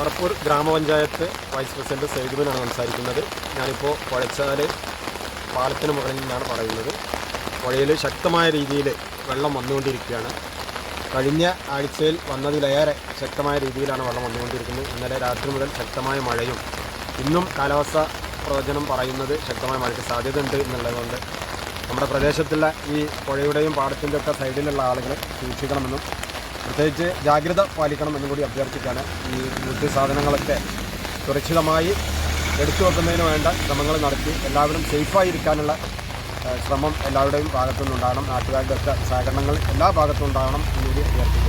കരിപ്പൂർ ഗ്രാമപഞ്ചായത്ത് vice president സൈദുബനാണ് സംസാരിക്കുന്നത്. ഞാനിപ്പോൾ കുഴച്ചാൽ പാലത്തിന് മുകളിൽ നിന്നാണ് പറയുന്നത്. പുഴയിൽ ശക്തമായ രീതിയിൽ വെള്ളം വന്നുകൊണ്ടിരിക്കുകയാണ്. കഴിഞ്ഞ ആഴ്ചയിൽ വന്നതിലേറെ ശക്തമായ രീതിയിലാണ് വെള്ളം വന്നുകൊണ്ടിരിക്കുന്നത്. ഇന്നലെ രാത്രി മുതൽ ശക്തമായ മഴയും ഇന്നും കാലാവസ്ഥ പ്രവചനം പറയുന്നത് ശക്തമായ മഴയ്ക്ക് സാധ്യതയുണ്ട് എന്നുള്ളതുകൊണ്ട് നമ്മുടെ പ്രദേശത്തുള്ള ഈ പുഴയുടെയും പാടത്തിന്റെയൊക്കെ സൈഡിലുള്ള ആളുകൾ സൂക്ഷിക്കണമെന്നും പ്രത്യേകിച്ച് ജാഗ്രത പാലിക്കണം എന്നും കൂടി അഭ്യർത്ഥിക്കുകയാണ് ഈ വൃത്തി സാധനങ്ങളൊക്കെ സുരക്ഷിതമായി എടുത്തു വെക്കുന്നതിന് വേണ്ട ശ്രമങ്ങൾ നടത്തി എല്ലാവരും സേഫായിരിക്കാനുള്ള ശ്രമം എല്ലാവരുടെയും ഭാഗത്തു നിന്നുണ്ടാകണം നാട്ടുകാരുടെ ഒക്കെ സഹകരണങ്ങൾ എല്ലാ ഭാഗത്തും ഉണ്ടാകണം എന്നുകൂടി അഭ്യർത്ഥിക്കുക